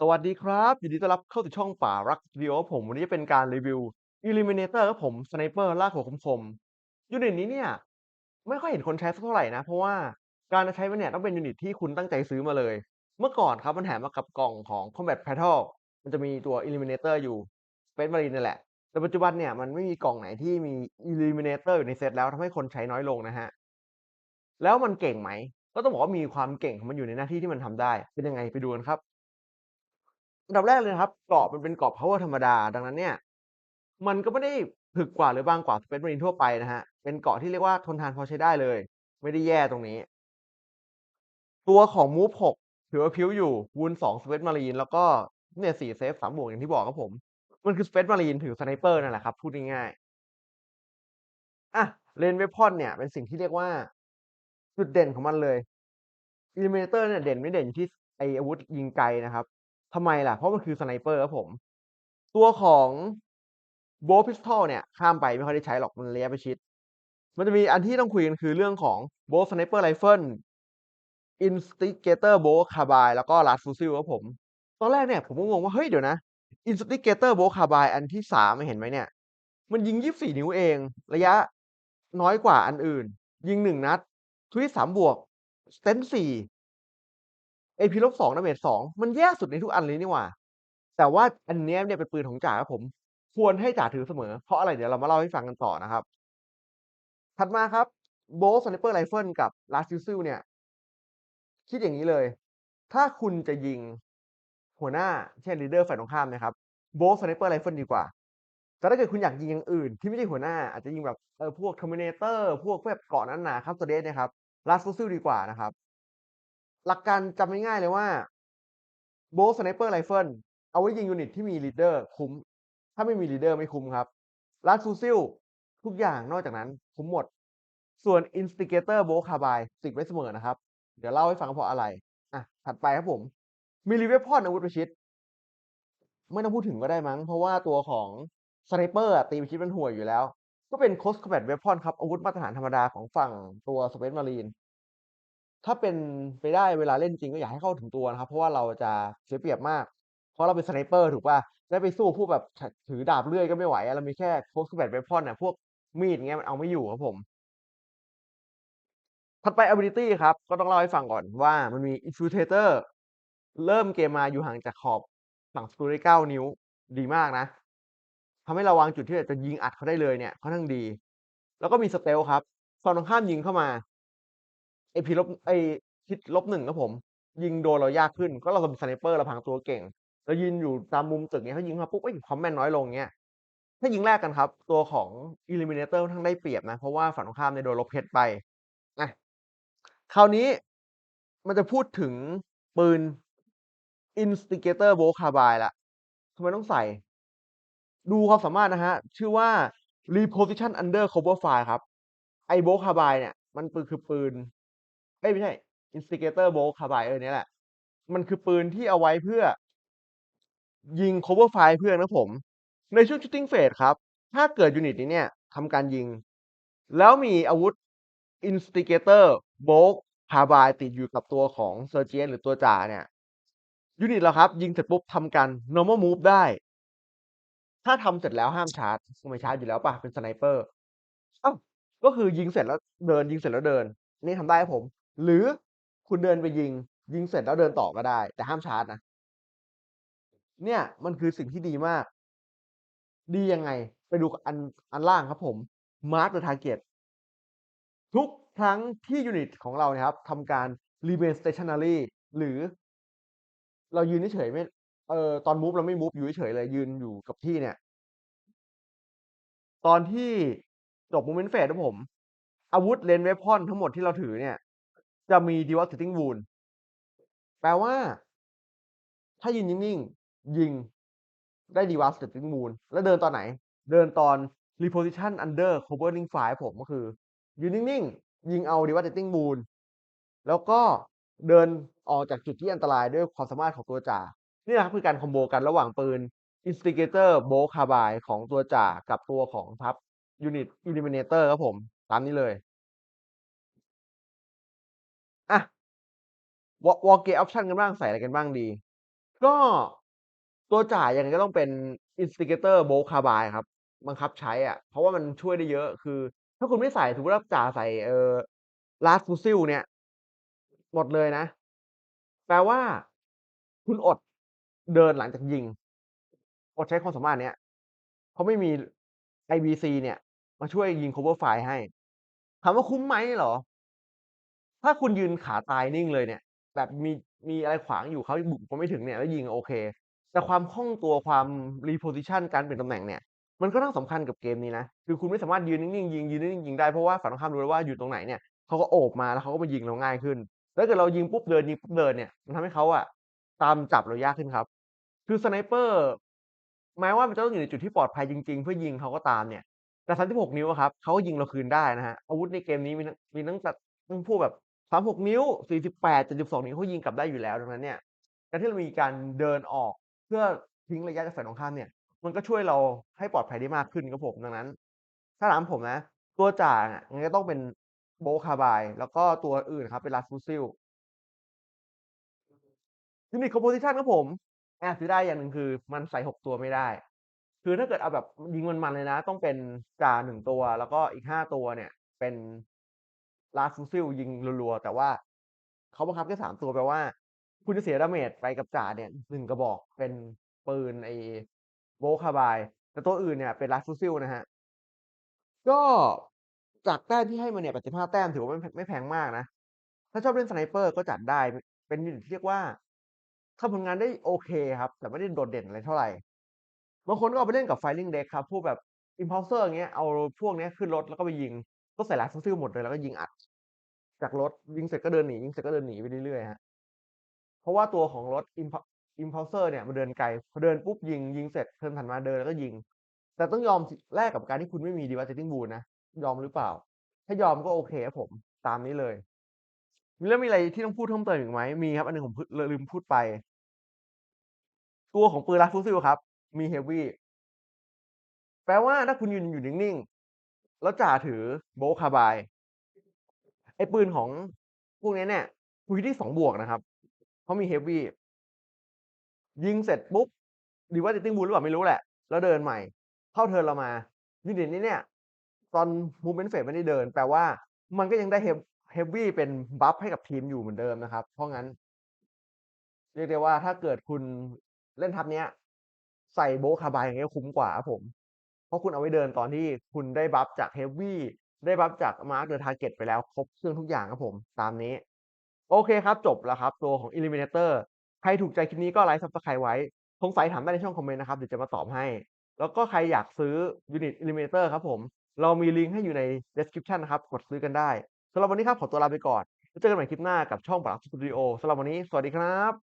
สวัสดีครับยินดีต้อนรับเข้าสู่ช่องป่ารักสตูดิโอผมวันนี้จะเป็นการรีวิว Eliminator ครับผมสไนเปอร์ลากหัวคมๆยูนิตนี้เนี่ย ไม่ค่อยเห็นคนใช้สักเท่าไหร่นะ เพราะว่าการจะใช้มันเนี่ยต้องเป็นยูนิตที่คุณตั้งใจซื้อมาเลย เมื่อก่อนครับมันแถมมากับกล่องของ Combat Patrol มันจะมีตัว Eliminator อยู่ Space Marine นี่แหละ แต่ปัจจุบันเนี่ยมันไม่มีกล่องไหนที่มี Eliminator อยู่ในเซตแล้วทำให้คนใช้น้อยลงนะฮะแล้วมันเก่งไหมก็ต้องบอกว่ามีความเก่งของมันอยู่ในหน้าที่ที่มันทำได้เป็นยังไงไปดูกันครับ อันดับแรกเลยนะครับเกาะมันเป็นเกาะ Power ธรรมดา ดังนั้นเนี่ย มันก็ไม่ได้ถึกกว่าหรือบางกว่า Space Marine ทั่วไปนะครับเป็นเกาะที่เรียกว่าทนทานพอใช้ได้เลย ไม่ได้แย่ตรงนี้ ตัวของ Move 6ถือว่าพิ้วอยู่วูน2 Space Marine แล้วก็เนี่ย4เซฟ3บวกอย่างที่บอกครับผม มันคือ Space Marine ถือสไนเปอร์นั่นแหละครับ พูดง่ายๆอะ Range Weapon เนี่ย เป็นสิ่งที่เรียกว่า จุดเด่นของมันเลย Eliminator เนี่ยเด่นไม่เด่นอยู่ที่ไออาวุธยิงไกลนะครับ ทำไมล่ะ เพราะมันคือสไนเปอร์ครับผม ตัวของ Bolt Pistol เนี่ย ข้ามไปไม่ค่อยได้ใช้หรอกมันระยะประชิด มันจะมีอันที่ต้องคุยกันคือเรื่องของ Bolt Sniper Rifle Instigator Bolt Carbine แล้วก็ Last Fusil ครับผม ตอนแรกเนี่ยผมก็งงว่า เฮ้ยเดี๋ยวนะ Instigator Bolt Carbine อันที่3เห็นไหมเนี่ย มันยิง24นิ้วเอง ระยะน้อยกว่าอันอื่น ยิง1นัด Twist 3บวกสเตนสี Sten 4 AP -2 Damage 2มันแย่สุดในทุกอันเลยนี่หว่า แต่ว่าอันเนี้ยเนี่ยเป็นปืนของจ่าครับผม ควรให้จ่าถือเสมอ เพราะอะไรเดี๋ยวเรามาเล่าให้ฟังกันต่อนะครับ ถัดมาครับ Bolt Sniper Rifle กับ Last Fusil เนี่ย คิดอย่างงี้เลย ถ้าคุณจะยิงหัวหน้าเช่นลีดเดอร์ฝ่ายตรงข้ามนะครับ Bolt Sniper Rifle ดีกว่าแต่ถ้าเกิดคุณอยากยิงอย่างอื่น ที่ไม่ใช่หัวหน้าอาจจะยิงแบบเออพวก Terminator พวกแบบเกาะหนาๆ Custodes เนี่ยครับ Last Fusil ดีกว่านะครับ หลักการจำง่ายๆเลยว่า Bolt Sniper Rifle เอาไว้ยิงยูนิตที่มีลีดเดอร์คุ้ม ถ้าไม่มีลีดเดอร์ไม่คุ้มครับ Last Fusil ทุกอย่างนอกจากนั้นคุ้มหมด ส่วน Instigator Bolt Carbine ติดไว้เสมอนะครับ เดี๋ยวเล่าให้ฟังเพราะอะไร อะ ถัดไปครับผม Melee Weapon อาวุธประชิด ไม่ต้องพูดถึงก็ได้มั้ง เพราะว่าตัวของสไนเปอร์ตีประชิดมันห่วยอยู่แล้ว ก็เป็น Close Combat Weapon ครับ อาวุธมาตรฐานธรรมดาของฝั่งตัว Space Marine ถ้าเป็นไปได้เวลาเล่นจริงก็อยากให้เข้าถึงตัวนะครับ เพราะว่าเราจะเสียเปรียบมาก เพราะเราเป็นสไนเปอร์ถูกเปล่าแล้ไปสู้พวกแบบถือดาบเลื่อยก็ไม่ไหวอะเรามีแค่ Close Combat Weapon อะพวกมีดอย่างเงี้ยมันเอาไม่อยู่ครับผม ถัดไป Ability ครับ ก็ต้องเล่าให้ฟังก่อนว่ามันมี Infiltrator เริ่มเกมมาอยู่ห่างจากขอบฝั่งศัตรูได้9นิ้วดีมากนะทำให้เราวางจุดที่จะยิงอัดเขาได้เลยเนี่ยค่อนข้างดี แล้วก็มี Stealth ครับฝั่งตรงข้ามยิงเข้ามา AP ลบไอ้ทิศ -1 ครับผม ยิงโดนเรายากขึ้น ก็เราเป็นสไนเปอร์เราพรางตัวเก่งเรายืนอยู่ตามมุมตึกเงี้ยเขายิงมาปุ๊บเฮ้ความแม่นน้อยลงเงี้ยถ้ายิงแลกกันครับ ตัวของ Eliminator ค่อนข้งได้เปรียบนะ เพราะว่าฝั่งตรงข้ามเนี่ยโดนลบเพชรไปอะคราวนี้มันจะพูดถึงปืน Instigator Bolt Carbine แล้วทำไมต้องใส่ ดูความสามารถนะครับชื่อว่า Reposition Under Cover Fire ครับ ไอ้ Bolt Carbine เนี่ย มันปืนคือปืน เอ๊ยไม่ใช่ Instigator Bolt Carbine เออเนี่ยแหละ มันคือปืนที่เอาไว้เพื่อ ยิง Cover Fire เพื่อนครับผม ในช่วง Shooting Phase ครับ ถ้าเกิดยูนิตนี้เนี่ยทำการยิง แล้วมีอาวุธ Instigator Bolt Carbine ติดอยู่กับตัวของ Sergeant หรือตัวจ่าเนี่ยยูนิตเราครับ ยิงเสร็จปุ๊บทำการ Normal Move ได้ ถ้าทำเสร็จแล้วห้ามชาร์จไม่ชาร์จอยู่แล้วเปล่าเป็นสไนเปอร์อ้าวก็คือยิงเสร็จแล้วเดินยิงเสร็จแล้วเดิน นี่ทำได้ครับผม หรือคุณเดินไปยิง ยิงเสร็จแล้วเดินต่อก็ได้ แต่ห้ามชาร์จนะ เนี่ยมันคือสิ่งที่ดีมาก ดียังไง ไปดูอันอันล่างครับผม Mark the Target ทุกครั้งที่ยูนิตของเราเนี่ยครับทำการ Remain Stationary หรือ เรายืนเฉยไม่เอ่อตอน Move เราไม่ Move อยู่เฉยเลยยืนอยู่กับที่เนี่ย ตอนที่จบ Movement Phase ครับผม อาวุธ Range Weapon ทั้งหมดที่เราถือเนี่ย จะมี Devastating Wound แปลว่า ถ้ายืนนิ่งๆ ยิงได้ Devastating Wound แล้วเดินตอนไหน เดินตอน Reposition Under Covering Fire ครับผมก็คือ ยืนนิ่งๆ ยิงเอา Devastating Wound แล้วก็เดินออกจากจุดที่อันตรายด้วยความสามารถของตัวจ่า นี่แหละครับคือการคอมโบกันระหว่างปืน Instigator Bolt Carbine ของตัวจ่ากับตัวของทัพยูนิต Eliminator ครับผม ตามนี้เลย วอะ War War Gear Option กันบ้างใส่อะไรกันบ้างดี ก็ตัวจ่ายยังไงก็ต้องเป็น Instigator Bolt Carbine ครับ บังคับใช้อะเพราะว่ามันช่วยได้เยอะคือ ถ้าคุณไม่ใส่สมมุติว่าจ่าใส่เออ Last Fusil เนี่ย หมดเลยนะ แปลว่าคุณอดเดินหลังจากยิง อดใช้ความสามารถเนี้ยเพราะไม่มี IBC เนี่ย มาช่วยยิง cover fire ให้ถามว่าคุ้มไหมเหรอ?ถ้าคุณยืนขาตายนิ่งเลยเนี่ย แบบมีมีอะไรขวางอยู่เขาบุกมาไม่ถึงเนี่ยแล้วยิงโอเค แต่ความคล่องตัวความ reposition การเปลี่ยนตำแหน่งเนี่ยมันก็ต้องสำคัญกับเกมนี้นะ คือคุณไม่สามารถยืนนิ่งๆยิงยืนนิ่งๆยิงได้เพราะว่าฝั่งตรงข้ามรู้แล้วว่าอยู่ตรงไหนเนี่ยเขาก็โอบมาแล้วเขาก็มายิงเราง่ายขึ้นถ้าเกิดเรายิงปุ๊บเดินยิงปุ๊บเดินเนี่ยมันทำให้เขาอะตามจับเรายากขึ้นครับ คือสไนเปอร์แม้ว่ามันจะต้องอยู่ในจุดที่ปลอดภัยจริง ๆ เพื่อยิงเขาก็ตามเนี่ยแต่ 36 นิ้วครับเขาก็ยิงเราคืนได้นะครับอาวุธในเกมนี้มีทั้งมีตั้งแต่ตั้งพวกแบบ 36นิ้ว48 72นิ้วเขายิงกลับได้อยู่แล้วดังนั้นเนี่ยการที่เรามีการเดินออกเพื่อทิ้งระยะจากฝ่ายตรงข้ามเนี่ย มันก็ช่วยเราให้ปลอดภัยได้มากขึ้นครับผมดังนั้น ถ้าถามผมนะ ตัวจ่าอะยังไงก็ต้องเป็น Bolt Carbine แล้วก็ตัวอื่นครับเป็น Last Fusil Unit Composition ครับผมแอาเสียดายอย่างหนึ่งคือมันใส่6ตัวไม่ได้ คือถ้าเกิดเอาแบบยิงมันๆเลยนะ ต้องเป็นจ่า1ตัว แล้วก็อีก5ตัวเนี่ย เป็น Last Fusil ยิงรัวๆแต่ว่าเขาบังคับแค่3ตัวแปลว่า คุณจะเสีย damage ไปกับจ่าเนี่ย1กระบอกเป็นปืนไอ้ Bolt Carbine แต่ตัวอื่นเนี่ยเป็น Last Fusil นะครับก็จากแต้มที่ให้มาเนี่ย85แต้มถือว่าไม่ไม่แพงมากนะ ถ้าชอบเล่นสไนเปอร์ก็จัดได้เป็น Unit ที่เรียกว่าทำผลงานได้โอเคครับ แต่ไม่ได้โดดเด่นอะไรเท่าไหร่บางคนก็เอาไปเล่นกับ Firing Deck ครับพวกแบบ Impulsor อย่างเงี้ยเอาพวกเนี้ยขึ้นรถแล้วก็ไปยิง ก็ใส่ Last Fusil หมดเลยแล้วก็ยิงอัด จากรถยิงเสร็จก็เดินหนียิงเสร็จก็เดินหนีไปเรื่อยๆครับเพราะว่าตัวของรถ Impu Impulsor เนี่ยมันเดินไกลพอเดินปุ๊บยิงยิงเสร็จเทิร์นถัดมาเดินแล้วก็ยิง แต่ต้องยอมแลกกับการที่คุณไม่มี Devastating Wound นะยอมหรือเปล่า?ถ้ายอมก็โอเคครับผมตามนี้เลยแล้วมีอะไรที่ต้องพูดเพิ่มเติมอีกไหม?มีครับ อันหนึ่งผมลลืมพูดไป ตัวของปืน Last Fusil ครับ มี Heavy แปลว่าถ้าคุณยืนอยู่นิ่งๆแล้วจ่าถือ Bolt Carbine ไอ้ปืนของพวกนี้เนี่ยคุณฮิตที่2บวกนะครับเพรามี Heavy ยิงเสร็จปุ๊บ Devastating Wound หรือเปล่าไม่รู้แหละ แล้วเดินใหม่ เข้าเทิร์นเรามา Unit นี้เนี่ย ตอน Movement Phase ไม่ได้เดิน แปลว่ามันก็ยังได้ Heav Heavy เป็นบัฟให้กับทีมอยู่เหมือนเดิมนะครับ เพราะงั้น เรียกได้ว่าถ้าเกิดคุณเล่นทัพเนี้ย ใส่ Bolt Carbine อย่างเงี้ยคุ้มกว่าครับผม เพราะคุณเอาไว้เดินตอนที่คุณได้บัฟจาก Heavy ได้บัฟจาก Mark the Target ไปแล้วครบเครื่องทุกอย่างครับผมตามนี้ โอเคครับ จบแล้วครับ ตัวของ Eliminator ใครถูกใจคลิปนี้ก็ไลก์ Subscribe ไว้สงสัยถามได้ในช่องคอมเมนต์นะครับ เดี๋ยวจะมาตอบให้ แล้วก็ใครอยากซื้อ Unit Eliminator ครับผม เรามีลิงก์ให้อยู่ใน Description นะครับ กดซื้อกันได้สำหรับวันนี้ครับขอตัวลาไปก่อนแล้วเจอกันใหม่คลิปหน้ากับช่องปรักสตูดิโอสำหรับวันนี้สวัสดีครับ